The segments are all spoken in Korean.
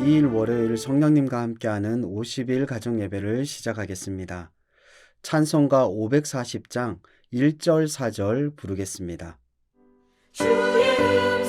2일 월요일 성령님과 함께하는 50일 가정 예배를 시작하겠습니다. 찬송가 540장 1절 4절 부르겠습니다. 주의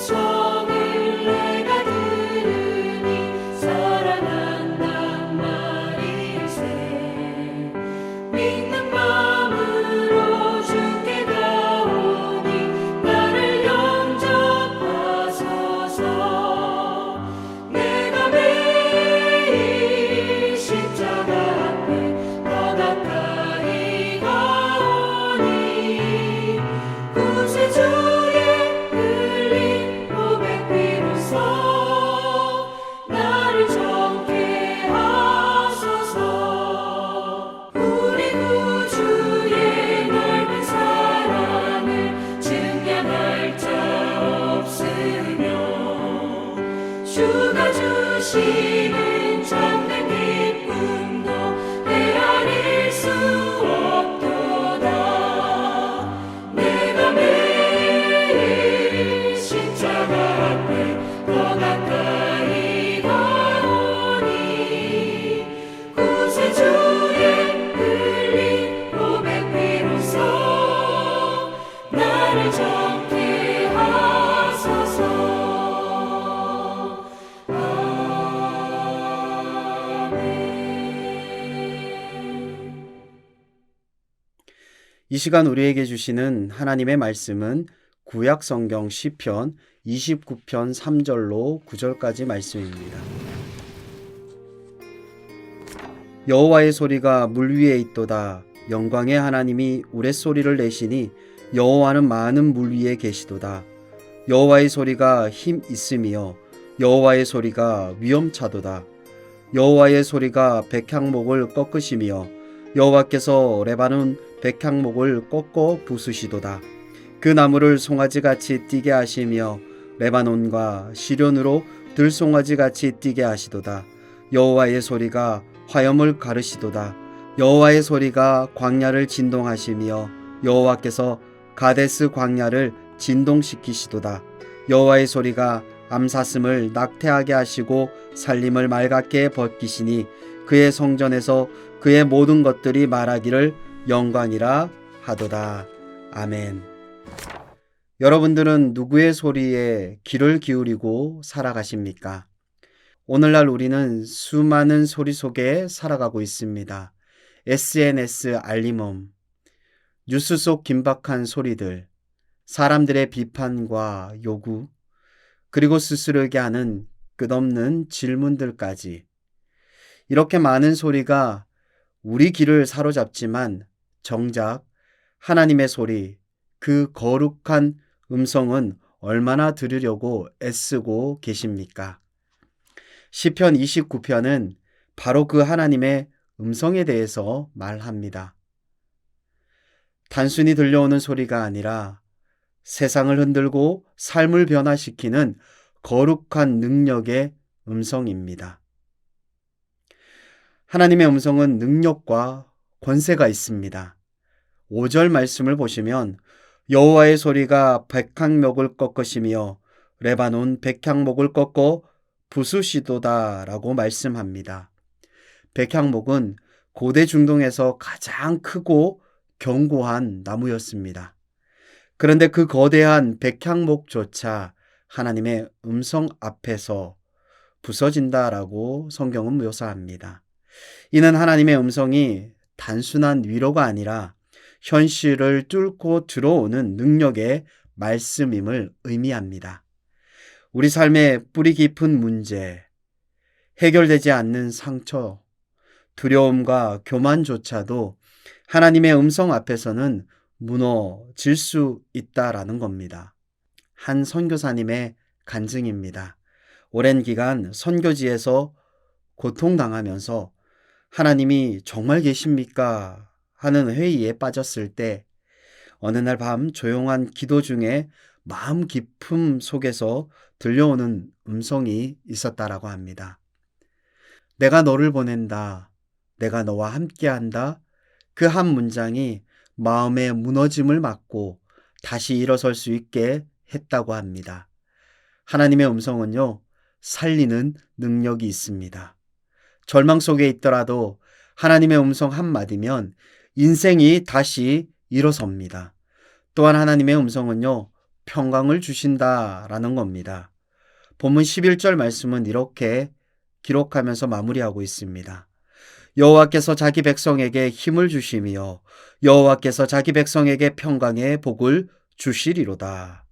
이 시간 우리에게 주시는 하나님의 말씀은 구약 성경 시편 29편 3절로 9절까지 말씀입니다. 여호와의 소리가 물 위에 있도다. 영광의 하나님이 우레소리를 내시니 여호와는 많은 물 위에 계시도다. 여호와의 소리가 힘 있으며 여호와의 소리가 위엄차도다. 여호와의 소리가 백향목을 꺾으시며 여호와께서 레바논 백향목을 꺾어 부수시도다. 그 나무를 송아지같이 뛰게 하시며 레바논과 시련으로 들송아지같이 뛰게 하시도다. 여호와의 소리가 화염을 가르시도다. 여호와의 소리가 광야를 진동하시며 여호와께서 가데스 광야를 진동시키시도다. 여호와의 소리가 암사슴을 낙태하게 하시고 살림을 맑게 벗기시니 그의 성전에서 그의 모든 것들이 말하기를 영광이라 하도다. 아멘. 여러분들은 누구의 소리에 귀를 기울이고 살아가십니까? 오늘날 우리는 수많은 소리 속에 살아가고 있습니다. SNS 알림음, 뉴스 속 긴박한 소리들, 사람들의 비판과 요구, 그리고 스스로에게 하는 끝없는 질문들까지. 이렇게 많은 소리가 우리 귀를 사로잡지만 정작 하나님의 소리, 그 거룩한 음성은 얼마나 들으려고 애쓰고 계십니까? 시편 29편은 바로 그 하나님의 음성에 대해서 말합니다. 단순히 들려오는 소리가 아니라 세상을 흔들고 삶을 변화시키는 거룩한 능력의 음성입니다. 하나님의 음성은 능력과 권세가 있습니다. 5절 말씀을 보시면 여호와의 소리가 백향목을 꺾으시며 레바논 백향목을 꺾어 부수시도다라고 말씀합니다. 백향목은 고대 중동에서 가장 크고 견고한 나무였습니다. 그런데 그 거대한 백향목조차 하나님의 음성 앞에서 부서진다라고 성경은 묘사합니다. 이는 하나님의 음성이 단순한 위로가 아니라 현실을 뚫고 들어오는 능력의 말씀임을 의미합니다. 우리 삶의 뿌리 깊은 문제, 해결되지 않는 상처, 두려움과 교만조차도 하나님의 음성 앞에서는 무너질 수 있다라는 겁니다. 한 선교사님의 간증입니다. 오랜 기간 선교지에서 고통당하면서 하나님이 정말 계십니까? 하는 회의에 빠졌을 때 어느 날 밤 조용한 기도 중에 마음 깊음 속에서 들려오는 음성이 있었다라고 합니다. 내가 너를 보낸다. 내가 너와 함께한다. 그 한 문장이 마음의 무너짐을 막고 다시 일어설 수 있게 했다고 합니다. 하나님의 음성은요, 살리는 능력이 있습니다. 절망 속에 있더라도 하나님의 음성 한마디면 인생이 다시 일어섭니다. 또한 하나님의 음성은요, 평강을 주신다라는 겁니다. 본문 11절 말씀은 이렇게 기록하면서 마무리하고 있습니다. 여호와께서 자기 백성에게 힘을 주시며 여호와께서 자기 백성에게 평강의 복을 주시리로다.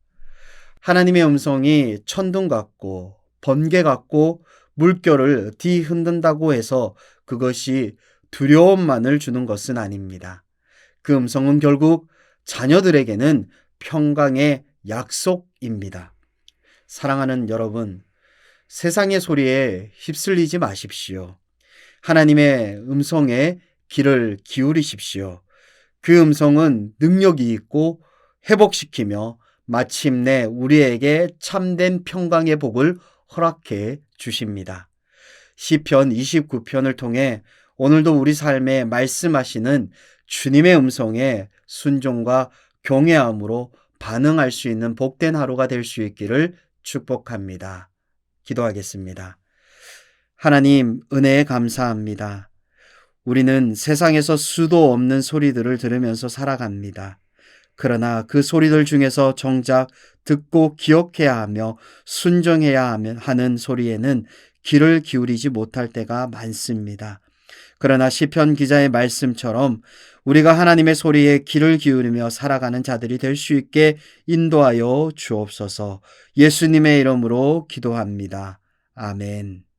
하나님의 음성이 천둥 같고 번개 같고 물결을 뒤흔든다고 해서 그것이 두려움만을 주는 것은 아닙니다. 그 음성은 결국 자녀들에게는 평강의 약속입니다. 사랑하는 여러분, 세상의 소리에 휩쓸리지 마십시오. 하나님의 음성에 귀를 기울이십시오. 그 음성은 능력이 있고 회복시키며 마침내 우리에게 참된 평강의 복을 허락해 주십니다. 시편 29편을 통해 오늘도 우리 삶에 말씀하시는 주님의 음성에 순종과 경외함으로 반응할 수 있는 복된 하루가 될 수 있기를 축복합니다. 기도하겠습니다. 하나님, 은혜에 감사합니다. 우리는 세상에서 수도 없는 소리들을 들으면서 살아갑니다. 그러나 그 소리들 중에서 정작 듣고 기억해야 하며 순종해야 하는 소리에는 귀를 기울이지 못할 때가 많습니다. 그러나 시편 기자의 말씀처럼 우리가 하나님의 소리에 귀를 기울이며 살아가는 자들이 될 수 있게 인도하여 주옵소서. 예수님의 이름으로 기도합니다. 아멘.